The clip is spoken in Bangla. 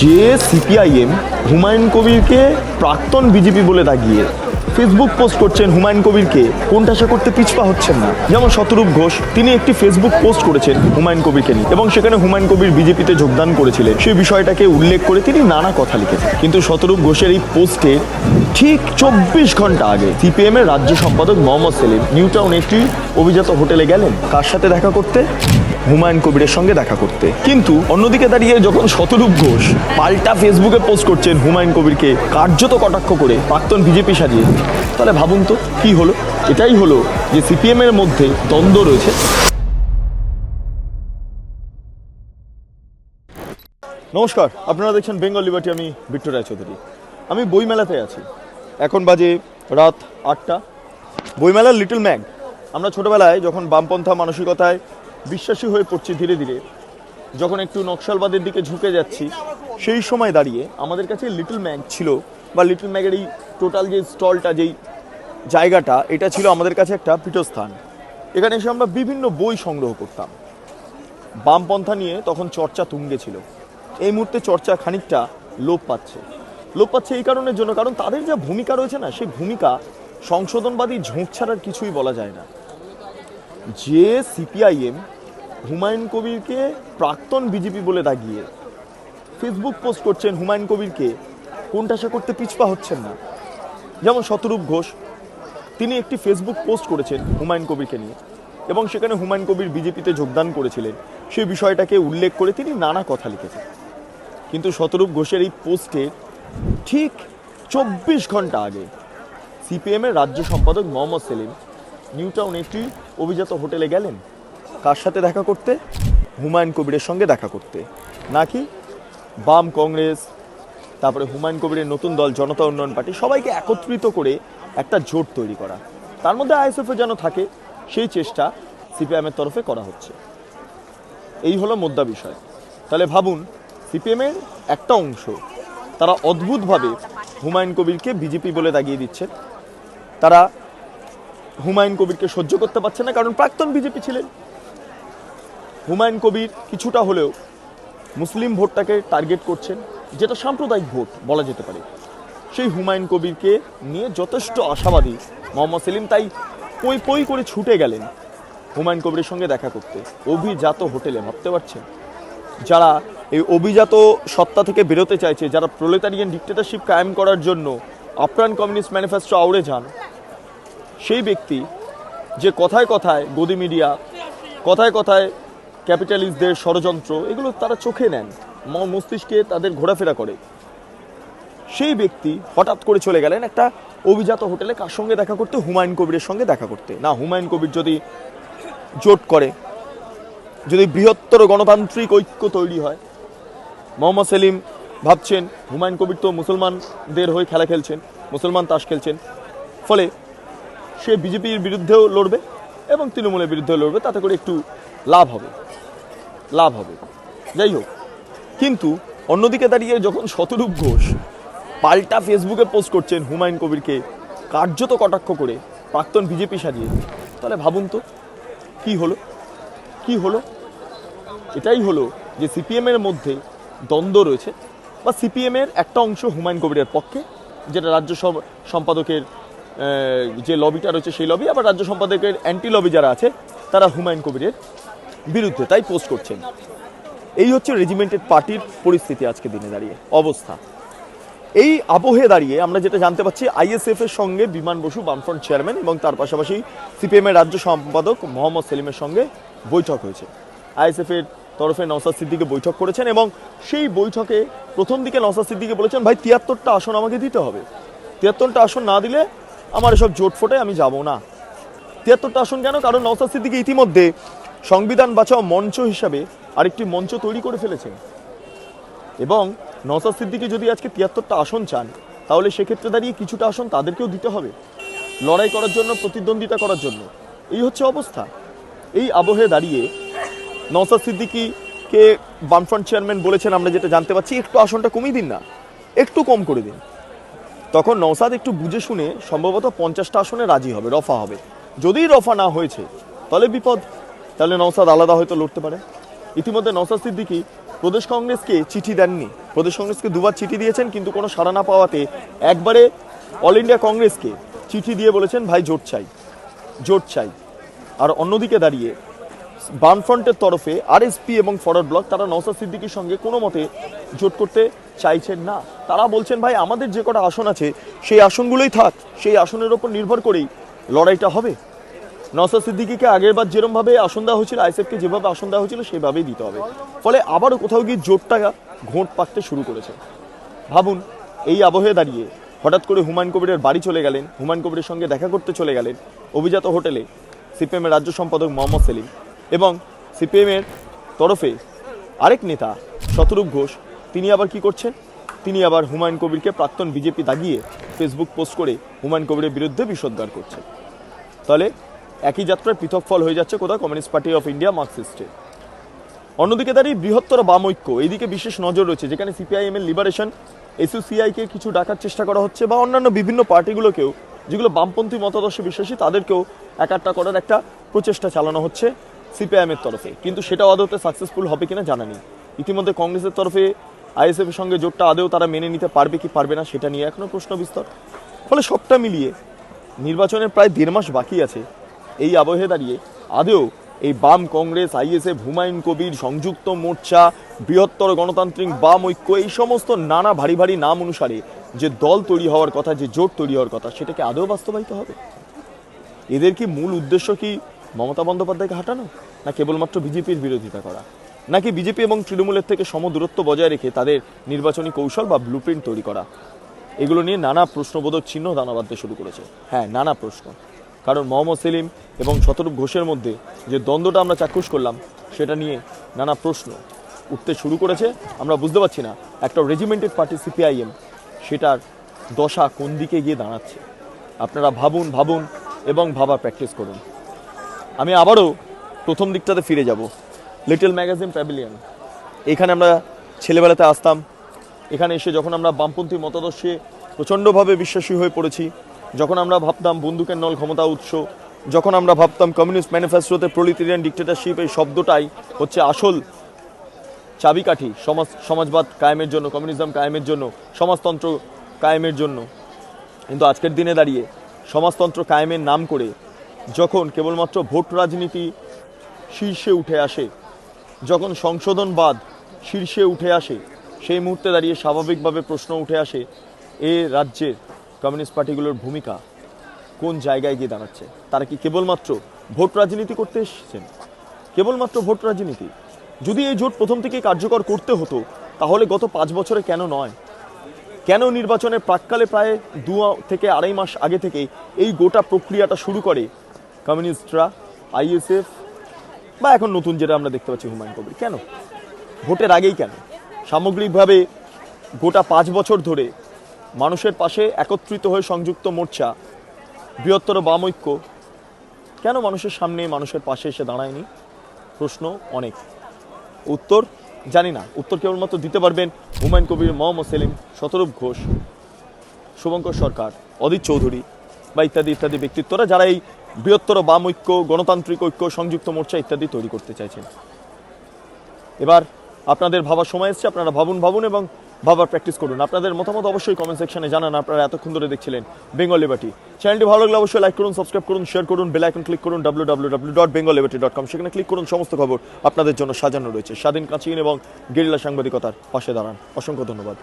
যে সিপিআইএম হুমায়ুন কবিরকে প্রাক্তন বিজেপি বলে দাগিয়ে ফেসবুক পোস্ট করছেন হুমায়ুন কবিরকে, কোনটা কোনটাশা করতে পিছপা হচ্ছেন না? যেমন শতরূপ ঘোষ, তিনি একটি ফেসবুক পোস্ট করেছেন হুমায়ুন কবিরকে নিয়ে এবং সেখানে হুমায়ুন কবির বিজেপিতে যোগদান করেছিলেন। সেই বিষয়টাকে উল্লেখ করে তিনি নানা কথা লিখেছেন। কিন্তু শতরূপ ঘোষের এই পোস্টে ঠিক চব্বিশ ঘণ্টা আগে সিপিএম এর রাজ্য সম্পাদক মোহাম্মদ সেলিম নিউ টাউন একটি অভিজাত হোটেলে গেলেন। কার সাথে দেখা করতে? হুমায়ুন কবিরের সঙ্গে দেখা করতে। কিন্তু অন্যদিকে দাঁড়িয়ে যখন শতরূপ ঘোষ পাল্টা ফেসবুকে পোস্ট করছেন হুমায়ুন কবিরকে কার্যত কটাক্ষ করে প্রাক্তন বিজেপি সাজিয়ে, তাহলে ভাবুন তো, কি হলো? এটাই হলো যে সিপিএম এর মধ্যে দ্বন্দ্ব রয়েছে। নমস্কার, আপনারা দেখছেন বেঙ্গল লিবার্টি আমি বিট্টু রায়চৌধুরী আমি বইমেলাতে আছি। এখন বাজে রাত আটটা। বইমেলার লিটল ম্যাগ আমরা ছোটবেলায় যখন বামপন্থা মানসিকতায় বিশ্বাসী হয়ে পড়ছি ধীরে ধীরে। যখন একটু নকশালবাদের দিকে ঝুঁকে যাচ্ছি, সেই সময় দাঁড়িয়ে আমাদের কাছে লিটল ম্যাগ ছিল, বা লিটল ম্যাগের এই টোটাল যে স্টলটা যেই জায়গাটা, এটা ছিল আমাদের কাছে একটা পীঠস্থান। এখানে এসে আমরা বিভিন্ন বই সংগ্রহ করতাম। বামপন্থা নিয়ে তখন চর্চা তুঙ্গে ছিল। এই মুহূর্তে চর্চা খানিকটা লোপ পাচ্ছে। লোপ পাচ্ছে এই কারণের জন্য, কারণ তাদের যা ভূমিকা রয়েছে না, সেই ভূমিকা সংশোধনবাদী ঝোঁক ছাড়ার কিছুই বলা যায় না। যে সিপিআইএম হুমায়ুন কবিরকে প্রাক্তন বিজেপি বলে দাগিয়ে ফেসবুক পোস্ট করছেন হুমায়ুন কবিরকে কোনটাশা করতে পিছপা হচ্ছেন না। যেমন শতরূপ ঘোষ, তিনি একটি ফেসবুক পোস্ট করেছেন হুমায়ুন কবিরকে নিয়ে এবং সেখানে হুমায়ুন কবির বিজেপিতে যোগদান করেছিলেন। সেই বিষয়টাকে উল্লেখ করে তিনি নানা কথা লিখেছেন। কিন্তু শতরূপ ঘোষের এই পোস্টে ঠিক চব্বিশ ঘণ্টা আগে সিপিএমের রাজ্য সম্পাদক মোহাম্মদ সেলিম নিউ টাউন একটি অভিজাত হোটেলে গেলেন। কার সাথে দেখা করতে? হুমায়ুন কবিরের সঙ্গে দেখা করতে। নাকি? বাম কংগ্রেস, তারপরে হুমায়ুন কবিরের নতুন দল, জনতা উন্নয়ন পার্টি, সবাইকে একত্রিত করে একটা জোট তৈরি করা। তার মধ্যে আইএসএফও যেন থাকে, সেই চেষ্টা সিপিএমের তরফে করা হচ্ছে। এই হলো মোদ্দা বিষয়। তাহলে ভাবুন, সিপিএমের একটা অংশ, তারা অদ্ভুতভাবে হুমায়ুন কবিরকে বিজেপি বলে দাগিয়ে দিচ্ছেন তারা হুমায়ুন কবিরকে সহ্য করতে পারছে না, কারণ প্রাক্তন বিজেপি ছিলেন। হুমায়ুন কবির কিছুটা হলেও মুসলিম ভোটটাকে টার্গেট করছেন, যেটা সাম্প্রদায়িক ভোট বলা যেতে পারে। সেই হুমায়ুন কবিরকে নিয়ে যথেষ্ট আশাবাদী মোহাম্মদ সেলিম, তাই পই পই করে ছুটে গেলেন হুমায়ুন কবিরের সঙ্গে দেখা করতে। অভিজাত হোটেলে ভাবতে পারছেন? যারা এই অভিজাত সত্তা থেকে বেরোতে চাইছে, যারা প্রলেতারিয়ান ডিক্টেটারশিপ কায়েম করার জন্য আপ্রাণ কমিউনিস্ট ম্যানিফেস্টো আউড়ে যান, সেই ব্যক্তি যে কথায় কথায় গদি মিডিয়া কথায় কথায় ক্যাপিটালিস্টদের ষড়যন্ত্র, এগুলো তারা চোখে নেন। মস্তিষ্কে তাদের ঘোরাফেরা করে। সেই ব্যক্তি হঠাৎ করে চলে গেলেন একটা অভিজাত হোটেলে কার সঙ্গে দেখা করতে? হুমায়ুন কবিরের সঙ্গে দেখা করতে। না, হুমায়ুন কবির যদি জোট করে, যদি বৃহত্তর গণতান্ত্রিক ঐক্য তৈরি হয়, মোহাম্মদ সেলিম ভাবছেন, হুমায়ুন কবির তো মুসলমানদের হয়ে খেলা খেলছেন, মুসলমান তাস খেলছেন। ফলে সে বিজেপির বিরুদ্ধেও লড়বে এবং তৃণমূলের বিরুদ্ধেও লড়বে, তাতে করে একটু লাভ হবে। লাভ হবে। যাই হোক, কিন্তু অন্যদিকে দাঁড়িয়ে যখন শতরূপ ঘোষ পাল্টা ফেসবুকে পোস্ট করছেন হুমায়ুন কবিরকে কার্যত কটাক্ষ করে প্রাক্তন বিজেপি সাজিয়ে, তাহলে ভাবুন তো, কি হলো? কি হলো? এটাই হলো যে সিপিএমের মধ্যে দ্বন্দ্ব রয়েছে, বা সিপিএমের একটা অংশ হুমায়ুন কবিরের পক্ষে, যেটা রাজ্য সম- সম্পাদকের যে লবিটা রয়েছে সেই লবি আবার রাজ্য সম্পাদকের অ্যান্টি লবি যারা আছে, তারা হুমায়ুন কবিরের বিরুদ্ধে তাই পোস্ট করছেন। এই হচ্ছে রেজিমেন্টেড পার্টির পরিস্থিতি আজকে দিনে দাঁড়িয়ে, অবস্থা। এই আবহে দাঁড়িয়ে আমরা যেটা জানতে পারছি আইএসএফ এর সঙ্গে বিমান বসু বামফ্রন্ট চেয়ারম্যান এবং তার পাশাপাশি সিপিএম এর রাজ্য সম্পাদক মোহাম্মদ সেলিমের সঙ্গে বৈঠক হয়েছে। আইএসএফ এর তরফে নওসাদ সিদ্দিকে বৈঠক করেছেন এবং সেই বৈঠকে প্রথম দিকে নওসাদ সিদ্দিকে বলেছেন, ভাই, তিয়াত্তরটা আসন আমাকে দিতে হবে। তিয়াত্তরটা আসন না দিলে আমার এসব জোট ফোটে আমি যাব না। তিয়াত্তরটা আসন কেন? কারণ নওসাদ সিদ্দিকি ইতিমধ্যে সংবিধান বাঁচাও মঞ্চ হিসাবে আরেকটি মঞ্চ তৈরি করে ফেলেছেন এবং নওসাদ সিদ্দিকি যদি আজকে তিয়াত্তরটা আসন চান, তাহলে সেক্ষেত্রে দাঁড়িয়ে কিছুটা আসন তাদেরকেও দিতে হবে। লড়াই করার জন্য, প্রতিদ্বন্দ্বিতা করার জন্য। এই হচ্ছে অবস্থা। এই আবহে দাঁড়িয়ে নওসাদ সিদ্দিকিকে বামফ্রন্ট চেয়ারম্যান বলেছেন, আমরা যেটা জানতে পারছি, একটু আসনটা কমিয়ে দিন না, একটু কম করে দিন। তখন নওসাদ একটু বুঝে শুনে, সম্ভবত পঞ্চাশটা আসনে রাজি হবে, রফা হবে। যদি রফা না হয়েছে, তাহলে বিপদ। তাহলে নওসাদ আলাদা হয়তো লড়তে পারে। ইতিমধ্যে নওসাদ সিদ্দিকি প্রদেশ কংগ্রেসকে চিঠি দেননি। প্রদেশ কংগ্রেসকে দুবার চিঠি দিয়েছেন, কিন্তু কোনো সাড়া না পাওয়াতে একবারে অল ইন্ডিয়া কংগ্রেসকে চিঠি দিয়ে বলেছেন, ভাই, জোট চাই জোট চাই। আর অন্যদিকে দাঁড়িয়ে বামফ্রন্টের তরফে আরএসপি এবং ফরওয়ার্ড ব্লক, তারা নওসাদ সিদ্দিকির সঙ্গে কোনো মতে জোট করতে চাইছেন না। তারা বলছেন, ভাই, আমাদের যে কটা আসন আছে, সেই আসনগুলোই থাক। সেই আসনের ওপর নির্ভর করেই লড়াইটা হবে। নওসাদ সিদ্দিকিকে আগেরবার যেরমভাবে আসন দেওয়া হয়েছিল আইসএফকে যেভাবে আসন দেওয়া হয়েছিল, সেভাবেই দিতে হবে। ফলে আবারও কোথাও গিয়ে জোটটা ঘোঁট পাকতে শুরু করেছে। ভাবুন, এই আবহে দাঁড়িয়ে হঠাৎ করে হুমায়ুন কবিরের বাড়ি চলে গেলেন, হুমায়ুন কবিরের সঙ্গে দেখা করতে চলে গেলেন অভিজাত হোটেলে সিপিএমের রাজ্য সম্পাদক মোহাম্মদ সেলিম এবং সিপিএমের তরফে আরেক নেতা শতরূপ ঘোষ। তিনি আবার কি করছেন? তিনি আবার হুমায়ুন কবিরকে প্রাক্তন বিজেপি দাগিয়ে ফেসবুক পোস্ট করে হুমায়ুন কবিরের বিরুদ্ধে বিষোদ্গার করছেন। তাহলে একই যাত্রায় পৃথক ফল হয়ে যাচ্ছে কোথাও কমিউনিস্ট পার্টি অফ ইন্ডিয়া মার্কসিস্টের অন্যদিকে দাঁড়িয়ে বৃহত্তর বাম ঐক্য। এইদিকে বিশেষ নজর রয়েছে, যেখানে সিপিআইএম এর লিবারেশন, এসইউসিআইকে কিছু ডাকার চেষ্টা করা হচ্ছে বা অন্যান্য বিভিন্ন পার্টিগুলোকেও, যেগুলো বামপন্থী মতাদর্শে বিশ্বাসী, তাদেরকেও একাট্টা করার একটা প্রচেষ্টা চালানো হচ্ছে সিপিআইএম এর তরফে। কিন্তু সেটা আদৌতে সাকসেসফুল হবে কিনা জানা নেই। ইতিমধ্যে কংগ্রেসের তরফে আইএসএফ এর সঙ্গে জোটটা আদেও তারা মেনে নিতে পারবে কি পারবে না, সেটা নিয়ে এখনও প্রশ্ন বিস্তর ফলে সবটা মিলিয়ে নির্বাচনের প্রায় দেড় মাস বাকি আছে। এই আবহে দাঁড়িয়ে। আদেও এই বাম কংগ্রেস আইএসএফ হুমায়ুন কবির, সংযুক্ত মোর্চা, বৃহত্তর গণতান্ত্রিক বাম ঐক্য, এই সমস্ত নানা ভারী ভারী নাম অনুসারে যে দল তৈরি হওয়ার কথা, যে জোট তৈরি হওয়ার কথা, সেটাকে আদৌ বাস্তবায়িত হবে? এদের কি মূল উদ্দেশ্য কি মমতা বন্দ্যোপাধ্যায়কে হাঁটানো? না কেবলমাত্র বিজেপির বিরোধিতা করা? নাকি বিজেপি এবং তৃণমূলের থেকে সম দূরত্ব বজায় রেখে তাদের নির্বাচনী কৌশল বা ব্লুপ্রিন্ট তৈরি করা? এগুলো নিয়ে নানা প্রশ্নবোধক চিহ্ন দানা বাঁধতে শুরু করেছে। হ্যাঁ নানা প্রশ্ন। কারণ মোহাম্মদ সেলিম এবং শতরূপ ঘোষের মধ্যে যে দ্বন্দ্বটা আমরা চাক্ষুষ করলাম, সেটা নিয়ে নানা প্রশ্ন উঠতে শুরু করেছে। আমরা বুঝতে পারছি না, একটা রেজিমেন্টেড পার্টি সিপিআইএম সেটার দশা কোন দিকে গিয়ে দাঁড়াচ্ছে। আপনারা ভাবুন ভাবুন এবং ভাবা প্র্যাকটিস করুন। আমি আবারও প্রথম দিকটাতে ফিরে যাব। লিটল ম্যাগাজিন প্যাভিলিয়ন এখানে আমরা ছেলেবেলাতে আসতাম। এখানে এসে যখন আমরা বামপন্থী মতাদর্শে প্রচণ্ডভাবে বিশ্বাসী হয়ে পড়েছি যখন আমরা ভাবতাম বন্দুকের নল ক্ষমতা উৎস, যখন আমরা ভাবতাম কমিউনিস্ট ম্যানিফেস্টোতে প্রলিটেরিয়ান ডিক্টেটারশিপ এই শব্দটাই হচ্ছে আসল চাবিকাঠি সমাজ, সমাজবাদ কায়েমের জন্য কমিউনিজম কায়েমের জন্য, সমাজতন্ত্র কায়েমের জন্য। কিন্তু আজকের দিনে দাঁড়িয়ে সমাজতন্ত্র কায়েমের নাম করে যখন কেবলমাত্র ভোট রাজনীতি শীর্ষে উঠে আসে, যখন সংশোধনবাদ শীর্ষে উঠে আসে, সেই মুহূর্তে দাঁড়িয়ে স্বাভাবিকভাবে প্রশ্ন উঠে আসে, এ রাজ্যের কমিউনিস্ট পার্টিগুলোর ভূমিকা কোন জায়গায় গিয়ে দাঁড়াচ্ছে? তারা কি কেবলমাত্র ভোট রাজনীতি করতে এসেছেন? কেবলমাত্র ভোট রাজনীতি? যদি এই জোট প্রথম থেকে কার্যকর করতে হতো, তাহলে গত পাঁচ বছরে কেন নয়? কেন নির্বাচনের প্রাককালে প্রায় দু থেকে আড়াই মাস আগে থেকে এই গোটা প্রক্রিয়াটা শুরু করে কমিউনিস্টরা, আইএসএফ বা এখন নতুন যেটা আমরা দেখতে পাচ্ছি হুমায়ুন কবির? কেন? ভোটের আগেই কেন? সামগ্রিকভাবে গোটা পাঁচ বছর ধরে মানুষের পাশে একত্রিত হয়ে সংযুক্ত মোর্চা, বৃহত্তর বাম ঐক্য। কেন মানুষের সামনে মানুষের পাশে এসে দাঁড়ায়নি? প্রশ্ন অনেক। উত্তর? জানি না। উত্তর কেবলমাত্র দিতে পারবেন হুমায়ুন কবির, মোহাম্মদ সেলিম, শতরূপ ঘোষ, শুভঙ্কর সরকার, অদিত চৌধুরী বা ইত্যাদি ইত্যাদি ব্যক্তিত্বরা যারা এই বৃহত্তর বাম ঐক্য, গণতান্ত্রিক ঐক্য, সংযুক্ত মোর্চা ইত্যাদি তৈরি করতে চাইছেন। এবার আপনাদের ভাবার সময় এসছে, আপনারা ভাবুন ভাবুন এবং ভাবার প্র্যাকটিস করুন। আপনাদের মতামত অবশ্যই কমেন্ট সেকশনে জানান। আপনারা এতক্ষণ ধরে দেখছিলেন বেঙ্গল লিবার্টি চ্যানেলটি ভালো লাগলে অবশ্যই লাইক করুন সাবস্ক্রাইব করুন শেয়ার করুন বেল আইকন ক্লিক করুন W W W dot Bengal liberty dot com সেখানে ক্লিক করুন, সমস্ত খবর আপনাদের জন্য সাজানো রয়েছে। স্বাধীন কাঁচিন এবং গেরিলা সাংবাদিকতার পাশে দাঁড়ান। অসংখ্য ধন্যবাদ।